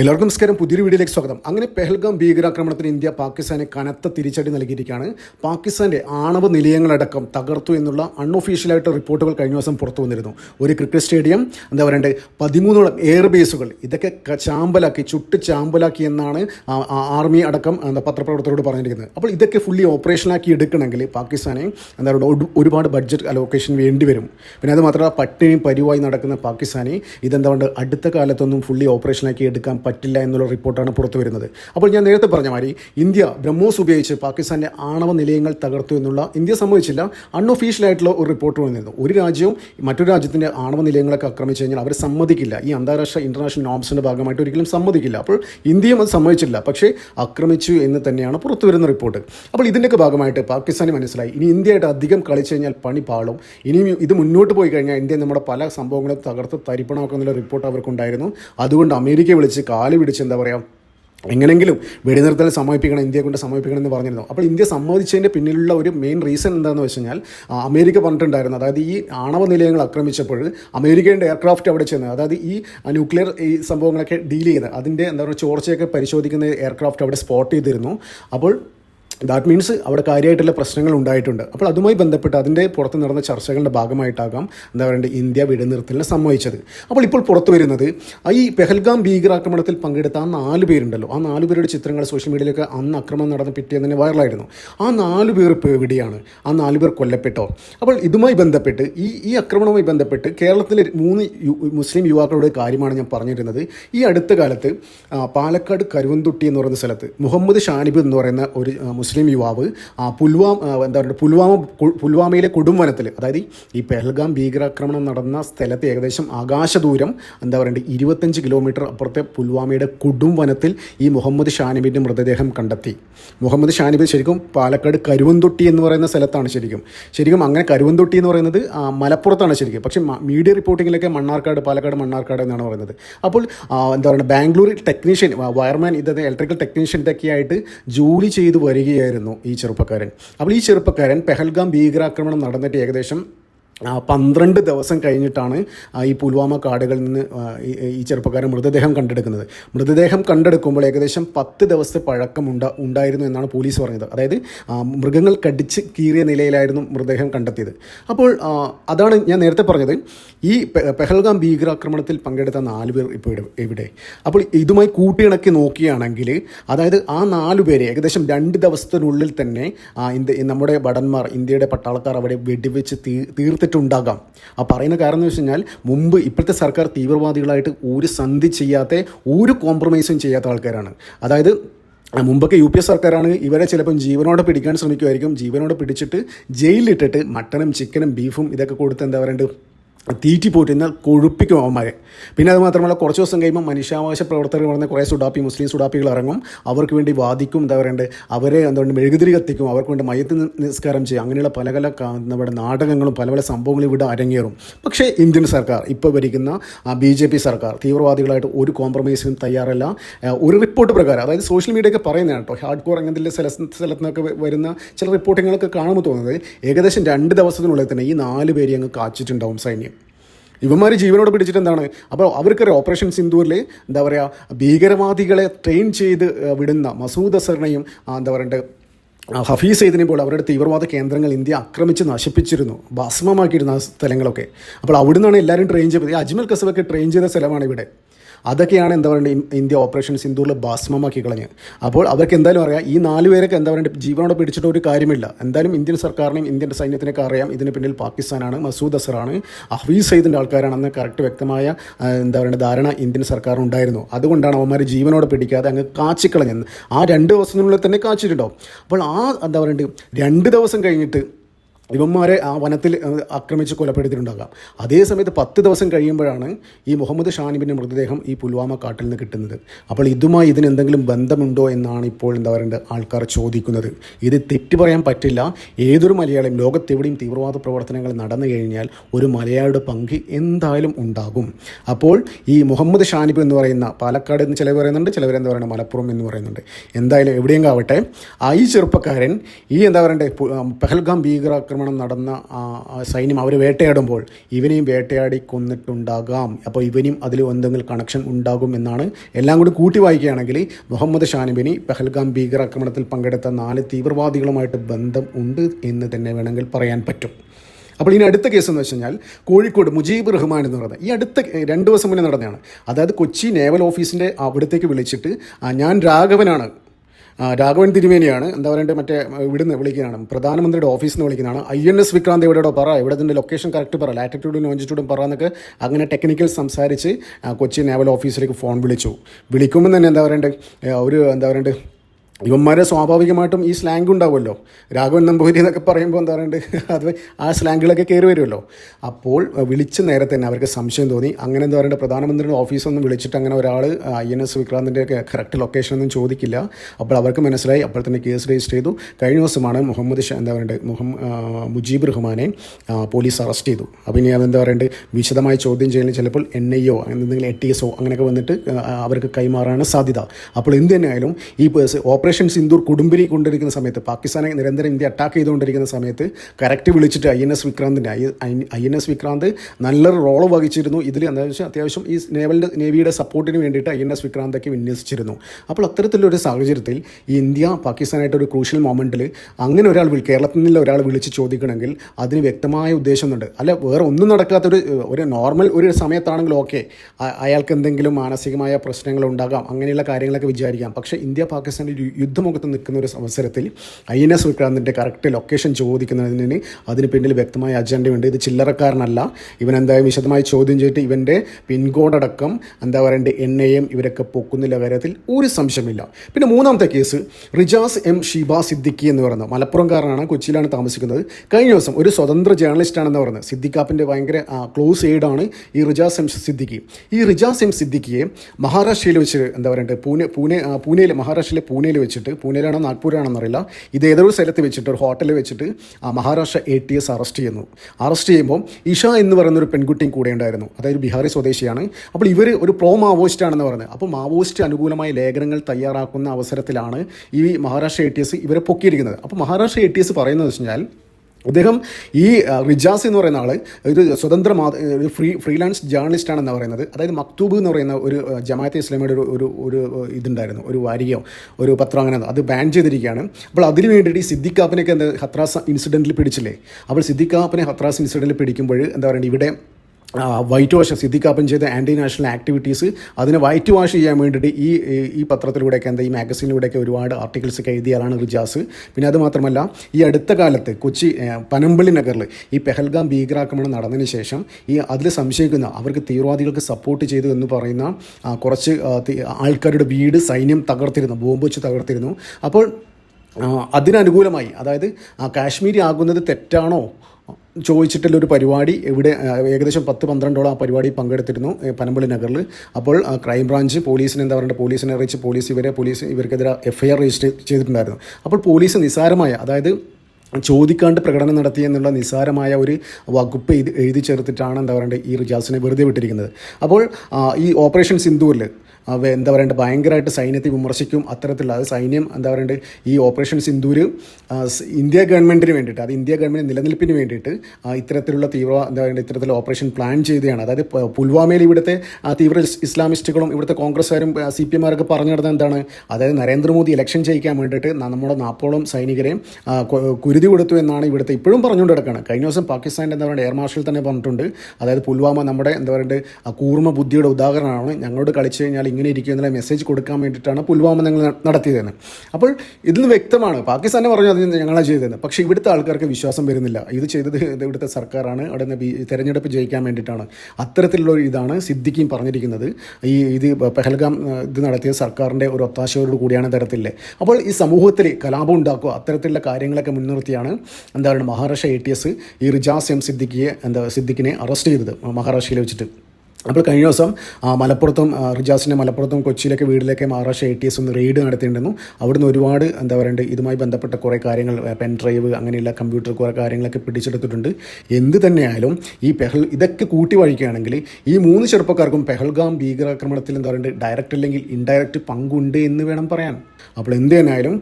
എല്ലാവർക്കും നമസ്കാരം. പുതിയൊരു വീഡിയോയിലേക്ക് സ്വാഗതം. അങ്ങനെ പെഹൽഗാം ഭീകരാക്രമണത്തിന് ഇന്ത്യ പാകിസ്ഥാനെ കനത്ത തിരിച്ചടി നൽകിയിരിക്കുകയാണ്. പാകിസ്ഥാന്റെ ആണവ നിലയങ്ങളടക്കം തകർത്തു എന്നുള്ള അൺഒഫീഷ്യലായിട്ട് റിപ്പോർട്ടുകൾ കഴിഞ്ഞ ദിവസം പുറത്തു വന്നിരുന്നു. ഒരു ക്രിക്കറ്റ് സ്റ്റേഡിയം എന്താ പറയണ്ടേ പതിമൂന്നോളം എയർ ബേസുകൾ ഇതൊക്കെ ചാമ്പലാക്കി ചുട്ട് ചാമ്പലാക്കി എന്നാണ് ആർമി അടക്കം എന്താ പത്രപ്രവർത്തകരോട് പറഞ്ഞിരിക്കുന്നത്. അപ്പോൾ ഇതൊക്കെ ഫുള്ളി ഓപ്പറേഷനാക്കി എടുക്കണമെങ്കിൽ പാകിസ്ഥാനെ എന്താ പറയുക ഒരുപാട് ബഡ്ജറ്റ് അലോക്കേഷൻ വേണ്ടി വരും. പിന്നെ അത് മാത്രമല്ല പട്ടിണി പരിവായി നടക്കുന്ന പാകിസ്ഥാനെ ഇതെന്താ പറയുക അടുത്ത കാലത്തൊന്നും ഫുള്ളി ഓപ്പറേഷനാക്കി എടുക്കാൻ പറ്റില്ല എന്നുള്ള റിപ്പോർട്ടാണ് പുറത്തു വരുന്നത്. അപ്പോൾ ഞാൻ നേരത്തെ പറഞ്ഞ മാതിരി ഇന്ത്യ ബ്രഹ്മോസ് ഉപയോഗിച്ച് പാകിസ്ഥാന്റെ ആണവ നിലയങ്ങൾ തകർത്തു എന്നുള്ള ഇന്ത്യ സമ്മതിച്ചില്ല. അൺഒഫീഷ്യലായിട്ടുള്ള ഒരു റിപ്പോർട്ട് വന്നിരുന്നു ഒരു രാജ്യവും മറ്റൊരു രാജ്യത്തിന്റെ ആണവ നിലയങ്ങളൊക്കെ ആക്രമിച്ചു കഴിഞ്ഞാൽ അവർ സമ്മതിക്കില്ല. ഈ അന്താരാഷ്ട്ര ഇന്റർനാഷണൽ നോംസിന്റെ ഭാഗമായിട്ട് ഒരിക്കലും സമ്മതിക്കില്ല. അപ്പോൾ ഇന്ത്യയും അത് സമ്മതിച്ചില്ല പക്ഷേ ആക്രമിച്ചു എന്ന് തന്നെയാണ് പുറത്തു വരുന്ന റിപ്പോർട്ട്. അപ്പോൾ ഇതിന്റെയൊക്കെ ഭാഗമായിട്ട് പാകിസ്ഥാന് മനസ്സിലായി. ഇനി ഇന്ത്യയായിട്ട് അധികം കളിച്ചു കഴിഞ്ഞാൽ പണി പാളും. ഇനിയും ഇത് മുന്നോട്ട് പോയി കഴിഞ്ഞാൽ ഇന്ത്യ നമ്മുടെ പല സംഭവങ്ങളും തകർത്ത് തരിപ്പണമാക്കുന്നുള്ള റിപ്പോർട്ട് അവർക്കുണ്ടായിരുന്നു. അതുകൊണ്ട് അമേരിക്കയെ വിളിച്ച് കാൽ പിടിച്ച് എന്താ പറയുക എങ്ങനെങ്കിലും വെടിനിർത്തൽ സമ്മതിപ്പിക്കണം ഇന്ത്യയെ കൊണ്ട് സമ്മതിപ്പിക്കണം എന്ന് പറഞ്ഞിരുന്നു. അപ്പോൾ ഇന്ത്യ സമ്മതിച്ചതിന്റെ പിന്നിലുള്ള ഒരു മെയിൻ റീസൺ എന്താണെന്ന് വെച്ച് കഴിഞ്ഞാൽ അമേരിക്ക പറഞ്ഞിട്ടുണ്ടായിരുന്നു. അതായത് ഈ ആണവ നിലയങ്ങൾ ആക്രമിച്ചപ്പോൾ അമേരിക്കയുടെ എയർക്രാഫ്റ്റ് അവിടെ ചെന്ന് അതായത് ഈ ന്യൂക്ലിയർ ഈ സംഭവങ്ങളൊക്കെ ഡീൽ ചെയ്ത് അതിന്റെ എന്താ പറയുക ചോർച്ചയൊക്കെ പരിശോധിക്കുന്ന എയർക്രാഫ്റ്റ് അവിടെ സ്പോട്ട് ചെയ്തിരുന്നു. അപ്പോൾ ദാറ്റ് മീൻസ് അവിടെ കാര്യമായിട്ടുള്ള പ്രശ്നങ്ങൾ ഉണ്ടായിട്ടുണ്ട്. അപ്പോൾ അതുമായി ബന്ധപ്പെട്ട് അതിന്റെ പുറത്ത് നടന്ന ചർച്ചകളുടെ ഭാഗമായിട്ടാകാം എന്താ പറയേണ്ടത് ഇന്ത്യ വെടിനിർത്തലിനെ സമ്മതിച്ചത്. അപ്പോൾ ഇപ്പോൾ പുറത്തു വരുന്നത് ഈ പെഹൽഗാം ഭീകരാക്രമണത്തിൽ പങ്കെടുത്ത ആ നാല് പേരുണ്ടല്ലോ. ആ നാല് പേരുടെ ചിത്രങ്ങൾ സോഷ്യൽ മീഡിയയിലൊക്കെ അന്ന് അക്രമം നടന്ന പിറ്റേന്ന് തന്നെ വൈറലായിരുന്നു. ആ നാല് പേർ ഇപ്പോൾ എവിടെയാണ്? ആ നാല് പേർ കൊല്ലപ്പെട്ടോ? അപ്പോൾ ഇതുമായി ബന്ധപ്പെട്ട് ഈ ഈ ആക്രമണവുമായി ബന്ധപ്പെട്ട് കേരളത്തിലെ മൂന്ന് മുസ്ലിം യുവാക്കളുടെ കാര്യമാണ് ഞാൻ പറഞ്ഞിരുന്നത്. ഈ അടുത്ത കാലത്ത് പാലക്കാട് കരുവന്തുട്ടി എന്ന് പറയുന്ന സ്ഥലത്ത് മുഹമ്മദ് ഷാനിബ് എന്ന് പറയുന്ന ഒരു മുസ്ലിം യുവാവ് പുൽവാമ എന്താ പറയുക പുൽവാമ പുൽവാമയിലെ കൊടുംവനത്തിൽ അതായത് ഈ പെഹൽഗാം ഭീകരാക്രമണം നടന്ന സ്ഥലത്ത് ഏകദേശം ആകാശദൂരം എന്താ പറയുക ഇരുപത്തഞ്ച് കിലോമീറ്റർ അപ്പുറത്തെ പുൽവാമയുടെ കൊടുംവനത്തിൽ ഈ മുഹമ്മദ് ഷാനിബിന്റെ മൃതദേഹം കണ്ടെത്തി. മുഹമ്മദ് ഷാനിബ് ശരിക്കും പാലക്കാട് കരുവന്തൊട്ടി എന്ന് പറയുന്ന സ്ഥലത്താണ് ശരിക്കും. ശരിക്കും അങ്ങനെ കരുവന്തൊട്ടി എന്ന് പറയുന്നത് മലപ്പുറത്താണ് ശരിക്കും. പക്ഷേ മീഡിയ റിപ്പോർട്ടിങ്ങിലൊക്കെ മണ്ണാർക്കാട് പാലക്കാട് മണ്ണാർക്കാട് എന്നാണ് പറയുന്നത്. അപ്പോൾ എന്താ പറയുക ബാംഗ്ലൂരിൽ ടെക്നീഷ്യൻ വയർമാൻ ഇതൊക്കെ ഇലക്ട്രിക്കൽ ടെക്നീഷ്യൻ ആയിട്ട് ജോലി ചെയ്ത് വരികയായിരുന്നു ഈ ചെറുപ്പക്കാരൻ. അപ്പോൾ ഈ ചെറുപ്പക്കാരൻ പെഹൽഗാം ഭീകരാക്രമണം നടന്നിട്ട് ഏകദേശം പന്ത്രണ്ട് ദിവസം കഴിഞ്ഞിട്ടാണ് ഈ പുൽവാമ കാടുകളിൽ നിന്ന് ഈ- ചെറുപ്പക്കാരൻ മൃതദേഹം കണ്ടെടുക്കുന്നത്. മൃതദേഹം കണ്ടെടുക്കുമ്പോൾ ഏകദേശം പത്ത് ദിവസത്തെ പഴക്കം ഉണ്ട ഉണ്ടായിരുന്നു എന്നാണ് പോലീസ് പറഞ്ഞത്. അതായത് മൃഗങ്ങൾ കടിച്ച് കീറിയ നിലയിലായിരുന്നു മൃതദേഹം കണ്ടെത്തിയത്. അപ്പോൾ അതാണ് ഞാൻ നേരത്തെ പറഞ്ഞത്. ഈ പെഹൽഗാം ഭീകരാക്രമണത്തിൽ പങ്കെടുത്ത നാല് പേർ ഇപ്പോൾ ഇവിടെ അപ്പോൾ ഇതുമായി കൂട്ടിയിണക്കി നോക്കുകയാണെങ്കിൽ അതായത് ആ നാലു പേരെ ഏകദേശം രണ്ട് ദിവസത്തിനുള്ളിൽ തന്നെ നമ്മുടെ ഭടന്മാർ ഇന്ത്യയുടെ പട്ടാളക്കാർ അവിടെ വെടിവെച്ച് തീ തീർത്തിട്ടുണ്ടാകാം ആ പറയുന്ന കാരണം എന്ന് വെച്ച് കഴിഞ്ഞാൽ മുമ്പ് ഇപ്പോഴത്തെ സർക്കാർ തീവ്രവാദികളായിട്ട് ഒരു സന്ധി ചെയ്യാത്ത ഒരു കോംപ്രമൈസും ചെയ്യാത്ത ആൾക്കാരാണ്. അതായത് മുമ്പൊക്കെ യു പി എസ് സർക്കാരാണ് ഇവരെ ചിലപ്പം ജീവനോടെ പിടിക്കാൻ ശ്രമിക്കുമായിരിക്കും. ജീവനോടെ പിടിച്ചിട്ട് ജയിലിലിട്ടിട്ട് മട്ടനും ചിക്കനും ബീഫും ഇതൊക്കെ കൊടുത്ത് എന്താ പറയണ്ടത് തീറ്റി പോറ്റുന്ന കൊഴുപ്പിക്കും അവന്മാരെ. പിന്നെ അത് മാത്രമല്ല കുറച്ച് ദിവസം കഴിയുമ്പോൾ മനുഷ്യാവകാശ പ്രവർത്തകർ പറഞ്ഞ കുറേ സുഡാപ്പി മുസ്ലിം സുഡാപ്പികൾ ഇറങ്ങും. അവർക്ക് വേണ്ടി വാദിക്കും എന്താ പറയണ്ടത് അവരെ എന്തുകൊണ്ട് മെഴുകുതിരി കത്തിക്കും. അവർക്ക് വേണ്ടി മയത്ത് നിസ്കാരം ചെയ്യും. അങ്ങനെയുള്ള പല പല നമ്മുടെ നാടകങ്ങളും പല പല സംഭവങ്ങളും ഇവിടെ അരങ്ങേറും. പക്ഷേ ഇന്ത്യൻ സർക്കാർ ഇപ്പോൾ ഭരിക്കുന്ന ബി ജെ പി സർക്കാർ തീവ്രവാദികളായിട്ട് ഒരു കോംപ്രമൈസിനും തയ്യാറല്ല. ഒരു റിപ്പോർട്ട് പ്രകാരം അതായത് സോഷ്യൽ മീഡിയയൊക്കെ പറയുന്നതാണ് കേട്ടോ ഹാർഡ് കോർ അങ്ങനത്തെ സ്ഥല സ്ഥലത്ത് നിന്നൊക്കെ വരുന്ന ചില റിപ്പോർട്ടിങ്ങളൊക്കെ കാണുമ്പോൾ തോന്നുന്നത് ഏകദേശം രണ്ട് ദിവസത്തിനുള്ളിൽ തന്നെ ഈ നാല് പേര് അങ്ങ് കാച്ചിട്ടുണ്ടാവും സൈന്യം. ഇവന്മാർ ജീവനോട് പിടിച്ചിട്ട് എന്താണ്? അപ്പോൾ അവർക്കൊരു ഓപ്പറേഷൻ സിന്ദൂരിൽ എന്താ പറയുക ഭീകരവാദികളെ ട്രെയിൻ ചെയ്ത് വിടുന്ന മസൂദ് അസറിനെയും എന്താ പറയണ്ടത് ഹഫീസ് സെയ്ദിനെ പോലെ അവരുടെ തീവ്രവാദ കേന്ദ്രങ്ങൾ ഇന്ത്യ ആക്രമിച്ച് നശിപ്പിച്ചിരുന്നു ഭസ്മമാക്കിയിരുന്ന സ്ഥലങ്ങളൊക്കെ. അപ്പോൾ അവിടുന്നാണ് എല്ലാവരും ട്രെയിൻ ചെയ്തത്. അജ്മൽ കസബൊക്കെ ട്രെയിൻ ചെയ്ത സ്ഥലമാണ് ഇവിടെ. അതൊക്കെയാണ് എന്താ പറയുക ഇന്ത്യ ഓപ്പറേഷൻ സിന്ദൂറിൽ ഭസ്മമാക്കി കളഞ്ഞ്. അപ്പോൾ അവർക്ക് എന്തായാലും അറിയാം ഈ നാല് പേരൊക്കെ എന്താ പറയുക ജീവനോടെ പിടിച്ചിട്ട് ഒരു കാര്യമില്ല. എന്തായാലും ഇന്ത്യൻ സർക്കാരിനെയും ഇന്ത്യൻ സൈന്യത്തിനൊക്കെ അറിയാം ഇതിന് പിന്നിൽ പാകിസ്ഥാനാണ് മസൂദ് അസറാണ് ഹഫീസ് സയ്യിദിന്റെ ആൾക്കാരാണെന്ന് കറക്റ്റ് വ്യക്തമായ എന്താ പറയുക ധാരണ ഇന്ത്യൻ സർക്കാർ ഉണ്ടായിരുന്നു അതുകൊണ്ടാണ് അവന്മാർ ജീവനോടെ പിടിക്കാതെ അങ്ങ് കാച്ചിക്കളഞ്ഞത്. ആ രണ്ട് ദിവസത്തിനുള്ളിൽ തന്നെ കാച്ചിട്ടുണ്ടാവും. അപ്പോൾ ആ എന്താ പറയുക രണ്ട് ദിവസം കഴിഞ്ഞിട്ട് ഇവന്മാരെ ആ വനത്തിൽ ആക്രമിച്ച് കൊലപ്പെടുത്തിയിട്ടുണ്ടാകാം. അതേ സമയത്ത് പത്ത് ദിവസം കഴിയുമ്പോഴാണ് ഈ മുഹമ്മദ് ഷാനിബിന്റെ മൃതദേഹം ഈ പുൽവാമ കാട്ടിൽ നിന്ന് കിട്ടുന്നത്. അപ്പോൾ ഇതുമായി ഇതിന് എന്തെങ്കിലും ബന്ധമുണ്ടോ എന്നാണ് ഇപ്പോൾ എന്താ പറയുക ആൾക്കാർ ചോദിക്കുന്നത്. ഇത് തെറ്റ് പറയാൻ പറ്റില്ല. ഏതൊരു മലയാളിയും ലോകത്തെവിടെയും തീവ്രവാദ പ്രവർത്തനങ്ങൾ നടന്നു കഴിഞ്ഞാൽ ഒരു മലയാളിയുടെ പങ്ക് എന്തായാലും ഉണ്ടാകും. അപ്പോൾ ഈ മുഹമ്മദ് ഷാനിബ് എന്ന് പറയുന്ന പാലക്കാട് എന്ന് ചിലവർ പറയുന്നുണ്ട് ചിലവർ എന്താ പറയുക മലപ്പുറം എന്ന് പറയുന്നുണ്ട്. എന്തായാലും എവിടെയെങ്കിലും ആവട്ടെ ആ ഈ ചെറുപ്പക്കാരൻ ഈ എന്താ പറയണ്ടേ പെഹൽഗാം ഭീകരാക്രമണം ഭീകരാക്രമണം നടന്ന സൈന്യം അവർ വേട്ടയാടുമ്പോൾ ഇവനെയും വേട്ടയാടി കൊന്നിട്ടുണ്ടാകാം. അപ്പോൾ ഇവനും അതിൽ എന്തെങ്കിലും കണക്ഷൻ ഉണ്ടാകും എന്നാണ് എല്ലാം കൂടി കൂട്ടി വായിക്കുകയാണെങ്കിൽ മുഹമ്മദ് ഷാനിബിനി പെഹൽഗാം ഭീകരാക്രമണത്തിൽ പങ്കെടുത്ത നാല് തീവ്രവാദികളുമായിട്ട് ബന്ധം ഉണ്ട് എന്ന് തന്നെ വേണമെങ്കിൽ പറയാൻ പറ്റും. അപ്പോൾ ഇനി അടുത്ത കേസ് എന്ന് വെച്ച് കഴിഞ്ഞാൽ കോഴിക്കോട് മുജീബ് റഹ്മാൻ എന്ന് പറയുന്നത് ഈ അടുത്ത രണ്ട് ദിവസം മുന്നേ നടന്നതാണ്. അതായത് കൊച്ചി നേവൽ ഓഫീസിന്റെ അവിടത്തേക്ക് വിളിച്ചിട്ട് ഞാൻ രാഘവനാണ് രാഘവൻ തിരുമേനിയാണ് എന്താ പറയണ്ടേ മറ്റേ ഇവിടുന്ന് വിളിക്കുന്നതാണ് പ്രധാനമന്ത്രിയുടെ ഓഫീസിൽ നിന്ന് വിളിക്കുന്നതാണ്. ഐ എൻ എസ് വിക്രാന്ത് എവിടെയോ പറ ഇവിടെ ഇതിന്റെ ലൊക്കേഷൻ കറക്റ്റ് പറ ലാറ്റിറ്റ്യൂഡും ലോഞ്ചിറ്റ്യൂഡും പറ എന്നൊക്കെ അങ്ങനെ ടെക്നിക്കൽ സംസാരിച്ച് കൊച്ചി നേവൽ ഓഫീസിലേക്ക് ഫോൺ വിളിച്ചു. വിളിക്കുമ്പോൾ തന്നെ എന്താ പറയണ്ടേ ഒരു എന്താ പറയണ്ടേ ഇവന്മാരെ സ്വാഭാവികമായിട്ടും ഈ സ്ലാങ് ഉണ്ടാവുമല്ലോ. രാഘവൻ നമ്പൂതിരി എന്നൊക്കെ പറയുമ്പോൾ എന്താ പറയുന്നത് അത് ആ സ്ലാങ്ങുകളൊക്കെ കയറി വരുമല്ലോ. അപ്പോൾ വിളിച്ച നേരെ തന്നെ അവർക്ക് സംശയം തോന്നി. അങ്ങനെ എന്താ പറയുക പ്രധാനമന്ത്രിയുടെ ഓഫീസൊന്നും വിളിച്ചിട്ട് അങ്ങനെ ഒരാൾ ഐ എൻ എസ് വിക്രാന്തിന്റെ കറക്റ്റ് ലൊക്കേഷൻ ഒന്നും ചോദിക്കില്ല. അപ്പോൾ അവർക്ക് മനസ്സിലായി. അപ്പോൾ തന്നെ കേസ് രജിസ്റ്റർ ചെയ്തു. കഴിഞ്ഞ ദിവസമാണ് മുഹമ്മദ് ഷാ എന്താ പറയുക മുഹമ്മ മുജീബ് റഹ്മാനെ പോലീസ് അറസ്റ്റ് ചെയ്തു. അപ്പോൾ ഇനി അതെന്താ പറയുക വിശദമായി ചോദ്യം ചെയ്യലിൽ ചിലപ്പോൾ എൻ ഐ ഒ എന്തെങ്കിലും എ ടി എസ് ഒ അങ്ങനെയൊക്കെ വന്നിട്ട് അവർക്ക് കൈമാറാനാണ് സാധ്യത. അപ്പോൾ എന്ത് തന്നെയായാലും ഈ പേഴ്സ് ഓപ്പറേഷൻ സിന്ദൂർ കുടുംബിനി കൊണ്ടിരിക്കുന്ന സമയത്ത് പാകിസ്ഥാനെ നിരന്തരം ഇന്ത്യ അറ്റാക്ക് ചെയ്തുകൊണ്ടിരിക്കുന്ന സമയത്ത് കറക്റ്റ് വിളിച്ചിട്ട് ഐ എൻ എസ് വിക്രാന്തിന്റെ ഐ എൻ എസ് വിക്രാന്ത് നല്ലൊരു റോൾ വഹിച്ചിരുന്നു. ഇതിൽ എന്താ അത്യാവശ്യം ഈ നേവലിന്റെ നേവിയുടെ സപ്പോർട്ടിന് വേണ്ടിയിട്ട് ഐ എൻ എസ് വിക്രാന്തൊക്കെ വിന്യസിച്ചിരുന്നു. അപ്പോൾ അത്തരത്തിലൊരു സാഹചര്യത്തിൽ ഇന്ത്യ പാകിസ്ഥാനായിട്ട് ഒരു ക്രൂഷ്യൽ മൊമെന്റിൽ അങ്ങനെ ഒരാൾ കേരളത്തിൽ നിന്നുള്ള ഒരാൾ വിളിച്ച് ചോദിക്കണമെങ്കിൽ അതിന് വ്യക്തമായ ഉദ്ദേശമുണ്ട്. അല്ല വേറെ ഒന്നും നടക്കാത്തൊരു ഒരു നോർമൽ ഒരു സമയത്താണെങ്കിൽ ഓക്കെ അയാൾക്ക് എന്തെങ്കിലും മാനസികമായ പ്രശ്നങ്ങൾ ഉണ്ടാകാം അങ്ങനെയുള്ള കാര്യങ്ങളൊക്കെ വിചാരിക്കാം. പക്ഷേ ഇന്ത്യ പാകിസ്ഥാനിൽ യുദ്ധമുഖത്ത് നിൽക്കുന്ന ഒരു അവസരത്തിൽ ഐ എൻ എസ് വിക്രാന്തിന്റെ കറക്റ്റ് ലൊക്കേഷൻ ചോദിക്കുന്നതിന് അതിന് പിന്നിൽ വ്യക്തമായ അജണ്ടയുണ്ട് ഇത് ചില്ലറക്കാരനല്ല. ഇവൻ എന്തായാലും വിശദമായി ചോദ്യം ചെയ്തിട്ട് ഇവന്റെ പിൻകോഡടക്കം എന്താ പറയണ്ടേ എൻ ഐ എം ഇവരൊക്കെ പൊക്കുന്നില്ല കാര്യത്തിൽ ഒരു സംശയമില്ല പിന്നെ മൂന്നാമത്തെ കേസ് റിജാസ് എം ഷിബ സിദ്ദിഖി എന്ന് പറയുന്നത് മലപ്പുറംകാരനാണ് കൊച്ചിയിലാണ് താമസിക്കുന്നത്. കഴിഞ്ഞ ദിവസം ഒരു സ്വതന്ത്ര ജേർണലിസ്റ്റാണെന്ന് പറയുന്നത്. സിദ്ദിഖാപ്പിന്റെ ഭയങ്കര ക്ലോസ് എയ്ഡാണ് ഈ റിജാസ് എം സിദ്ദിഖി. ഈ റിജാസ് എം സിദ്ദിഖിയെ മഹാരാഷ്ട്രയിൽ വെച്ച് എന്താ പറയണ്ടേ പൂനെ പൂനെ പൂനെയിൽ മഹാരാഷ്ട്രയിലെ പൂനെയിൽ വെച്ചിട്ട് പൂനെയിലാണോ നാഗ്പൂരാണെന്നറിയില്ല ഇത് ഏതൊരു സ്ഥലത്ത് വെച്ചിട്ട് ഒരു ഹോട്ടലിൽ വെച്ചിട്ട് ആ Maharashtra A T S arrest ചെയ്യുന്നു. അറസ്റ്റ് ചെയ്യുമ്പോൾ ഇഷ എന്ന് പറയുന്ന ഒരു പെൺകുട്ടിയും കൂടെ ഉണ്ടായിരുന്നു. അതായത് ബീഹാറി സ്വദേശിയാണ്. അപ്പോൾ ഇവർ ഒരു പ്രോ മാവോയിസ്റ്റ് ആണെന്ന് പറഞ്ഞത് അപ്പോൾ മാവോയിസ്റ്റ് അനുകൂലമായ ലേഖനങ്ങൾ തയ്യാറാക്കുന്ന അവസരത്തിലാണ് ഈ മഹാരാഷ്ട്ര എ ടി എസ് ഇവരെ പൊക്കിയിരിക്കുന്നത്. അപ്പോൾ മഹാരാഷ്ട്ര എ ടി എസ് പറയുന്നത് വെച്ച് കഴിഞ്ഞാൽ അദ്ദേഹം ഈ റിജാസ് എന്ന് പറയുന്ന ആൾ ഒരു സ്വതന്ത്ര മാ ഒരു ഫ്രീ ഫ്രീലാൻസ് ജേർണലിസ്റ്റ് ആണെന്ന് പറയുന്നത്. അതായത് മക്തൂബ് എന്ന് പറയുന്ന ഒരു ജമാഅത്ത് ഇസ്ലാമിയുടെ ഒരു ഒരു ഒരു ഇതുണ്ടായിരുന്നു. ഒരു വാരികയോ ഒരു പത്രം അങ്ങനെ അത് ബാൻ ചെയ്തിരിക്കുകയാണ്. അപ്പോൾ അതിന് വേണ്ടിയിട്ട് ഈ സിദ്ദിഖാപ്പിനൊക്കെ എന്താ ഹത്രാസ് ഇൻസിഡന്റിൽ പിടിച്ചില്ലേ? അപ്പോൾ സിദ്ദിഖാപ്പിനെ ഹത്രാസ് ഇൻസിഡന്റിൽ പിടിക്കുമ്പോൾ എന്താ പറയുക ഇവിടെ വൈറ്റ് വാഷ് സിദ്ദിഖാപ്പൻ ചെയ്ത ആന്റി നാഷണൽ ആക്ടിവിറ്റീസ് അതിനെ വൈറ്റ് വാഷ് ചെയ്യാൻ വേണ്ടിയിട്ട് ഈ ഈ- പത്രത്തിലൂടെയൊക്കെ എന്താ ഈ മാഗസീനിലൂടെയൊക്കെ ഒരുപാട് ആർട്ടിക്കിൾസ് ഒക്കെ എഴുതിയാലാണ് റിജാസ്. പിന്നെ അതുമാത്രമല്ല ഈ അടുത്ത കാലത്ത് കൊച്ചി പനമ്പള്ളി നഗറിൽ ഈ പെഹൽഗാം ഭീകരാക്രമണം നടന്നതിന് ശേഷം ഈ അതിൽ സംശയിക്കുന്ന അവർക്ക് തീവ്രവാദികൾക്ക് സപ്പോർട്ട് ചെയ്തു എന്ന് പറയുന്ന കുറച്ച് ആൾക്കാരുടെ വീട് സൈന്യം തകർത്തിരുന്നു ബോംബ് വെച്ച് തകർത്തിരുന്നു. അപ്പോൾ അതിനനുകൂലമായി അതായത് കാശ്മീരി ആകുന്നത് തെറ്റാണോ? ചോദിച്ചിട്ടുള്ള ഒരു പരിപാടി ഇവിടെ ഏകദേശം പത്ത് പന്ത്രണ്ടോളം ആ പരിപാടി പങ്കെടുത്തിരുന്നു പനമ്പള്ളി നഗറിൽ അപ്പോൾ ക്രൈംബ്രാഞ്ച് പോലീസിനെ എന്താ പറയുക പോലീസിനെ അറിയിച്ച് പോലീസ് ഇവരെ പോലീസ് ഇവർക്കെതിരെ എഫ് രജിസ്റ്റർ ചെയ്തിട്ടുണ്ടായിരുന്നു. അപ്പോൾ പോലീസ് നിസാരമായ അതായത് ചോദിക്കാണ്ട് പ്രകടനം നടത്തി എന്നുള്ള നിസ്സാരമായ ഒരു വകുപ്പ് എഴുതി ചേർത്തിട്ടാണ് എന്താ പറയണ്ടേ ഈ റിജാസിനെ വെറുതെ വിട്ടിരിക്കുന്നത്. അപ്പോൾ ഈ ഓപ്പറേഷൻ സിന്ദൂരിൽ എന്താ പറയണ്ടേ ഭയങ്കരമായിട്ട് സൈന്യത്തെ വിമർശിക്കും. അത്തരത്തിലുള്ള അത് സൈന്യം എന്താ പറയണ്ടേ ഈ ഓപ്പറേഷൻ സിന്ദൂര് ഇന്ത്യ ഗവൺമെന്റിന് വേണ്ടിയിട്ട് അത് ഇന്ത്യ ഗവൺമെന്റ് നിലനിൽപ്പിന് വേണ്ടിയിട്ട് ഇത്തരത്തിലുള്ള തീവ്ര എന്താ പറയുക ഇത്തരത്തിലുള്ള ഓപ്പറേഷൻ പ്ലാൻ ചെയ്തതാണ് അതായത് പുൽവാമയിൽ ഇവിടുത്തെ തീവ്ര ഇസ് ഇസ്ലാമിസ്റ്റുകളും ഇവിടുത്തെ കോൺഗ്രസ്സുകാരും സി പി എമാരൊക്കെ പറഞ്ഞു നടന്നത് എന്താണ് അതായത് നരേന്ദ്രമോദി ഇലക്ഷൻ ജയിക്കാൻ വേണ്ടിയിട്ട് നമ്മുടെ നാപ്പോളം സൈനികരെ ആ, കൊ- കുരുതി കൊടുത്തു എന്നാണ് ഇവിടുത്തെ ഇപ്പോഴും പറഞ്ഞുകൊണ്ട് കിടക്കുകയാണ് കഴിഞ്ഞ ദിവസം പാകിസ്ഥാന്റെ എന്താ പറയുക എയർ മാർഷൽ തന്നെ പറഞ്ഞിട്ടുണ്ട്. അതായത് പുൽവാമ നമ്മുടെ എന്താ പറയുക കൂർമ്മ ബുദ്ധിയുടെ ഉദാഹരണമാണ്. ഞങ്ങളോട് കളിച്ചു കഴിഞ്ഞാൽ ഇങ്ങനെ ഇരിക്കും എന്നുള്ള മെസ്സേജ് കൊടുക്കാൻ വേണ്ടിയിട്ടാണ് പുൽവാമ ഞങ്ങൾ നടത്തിയതെന്ന്. അപ്പോൾ ഇതിൽ വ്യക്തമാണ്. പാകിസ്ഥാനെ പറഞ്ഞു അത് ഞങ്ങളാണ് ചെയ്തതെന്ന്. പക്ഷേ ഇവിടുത്തെ ആൾക്കാർക്ക് വിശ്വാസം വരുന്നില്ല. ഇത് ചെയ്തത് ഇവിടുത്തെ സർക്കാരാണ്. അവിടെ നിന്ന് തെരഞ്ഞെടുപ്പ് ജയിക്കാൻ വേണ്ടിയിട്ടാണ്. അത്തരത്തിലുള്ള ഒരു ഇതാണ് സിദ്ദിഖിയും പറഞ്ഞിരിക്കുന്നത്. ഈ ഇത് പെഹൽഗാം ഇത് നടത്തിയ സർക്കാരിന്റെ ഒരു ഒത്താശയോട് കൂടിയാണ് തരത്തില്ലേ അപ്പോൾ ഈ സമൂഹത്തിൽ കലാപം ഉണ്ടാക്കുക അത്തരത്തിലുള്ള കാര്യങ്ങളൊക്കെ മുൻനിർത്തിയാണ് എന്താ പറയുക മഹാരാഷ്ട്ര എ ടി എസ് ഈ റിജാസ് എം സിദ്ദിഖിയെ എന്താ സിദ്ദിഖിനെ അറസ്റ്റ് ചെയ്തത്. മഹാരാഷ്ട്രയിൽ വെച്ചിട്ട്. അപ്പോൾ കഴിഞ്ഞ ദിവസം മലപ്പുറത്തും റിജാസിന്റെ മലപ്പുറത്തും കൊച്ചിയിലൊക്കെ വീട്ടിലേക്ക് മഹാരാഷ്ട്ര എ ടി എസ് ഒന്ന് റെയ്ഡ് നടത്തിയിട്ടുണ്ടെന്നു അവിടുന്ന് ഒരുപാട് എന്താ പറയണ്ടത് ഇതുമായി ബന്ധപ്പെട്ട കുറേ കാര്യങ്ങൾ പെൻ ഡ്രൈവ് അങ്ങനെയുള്ള കമ്പ്യൂട്ടർ കുറേ കാര്യങ്ങളൊക്കെ പിടിച്ചെടുത്തിട്ടുണ്ട്. എന്ത് തന്നെയായാലും ഈ പെഹൽ ഇതൊക്കെ കൂട്ടി വഴിക്കുകയാണെങ്കിൽ ഈ മൂന്ന് ചെറുപ്പക്കാർക്കും പെഹൽഗാം ഭീകരാക്രമണത്തിൽ എന്താ പറയുക ഡയറക്റ്റ് അല്ലെങ്കിൽ ഇൻഡയറക്റ്റ് പങ്കുണ്ട് എന്ന് വേണം പറയാൻ. അപ്പോൾ എന്ത് തന്നെയായാലും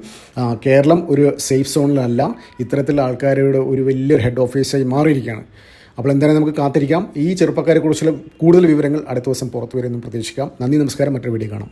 കേരളം ഒരു സേഫ് സോണിലല്ല ഇത്തരത്തിലുള്ള ആൾക്കാരുടെ ഒരു വലിയൊരു ഹെഡ് ഓഫീസായി മാറിയിരിക്കുകയാണ്. അപ്പോൾ എന്തായാലും നമുക്ക് കാത്തിരിക്കാം. ഈ ചെറുപ്പക്കാരെക്കുറിച്ചുള്ള കൂടുതൽ വിവരങ്ങൾ അടുത്ത ദിവസം പുറത്തു വരുമെന്നും പ്രതീക്ഷിക്കാം. നന്ദി നമസ്കാരം. മറ്റൊരു വീഡിയോ കാണാം.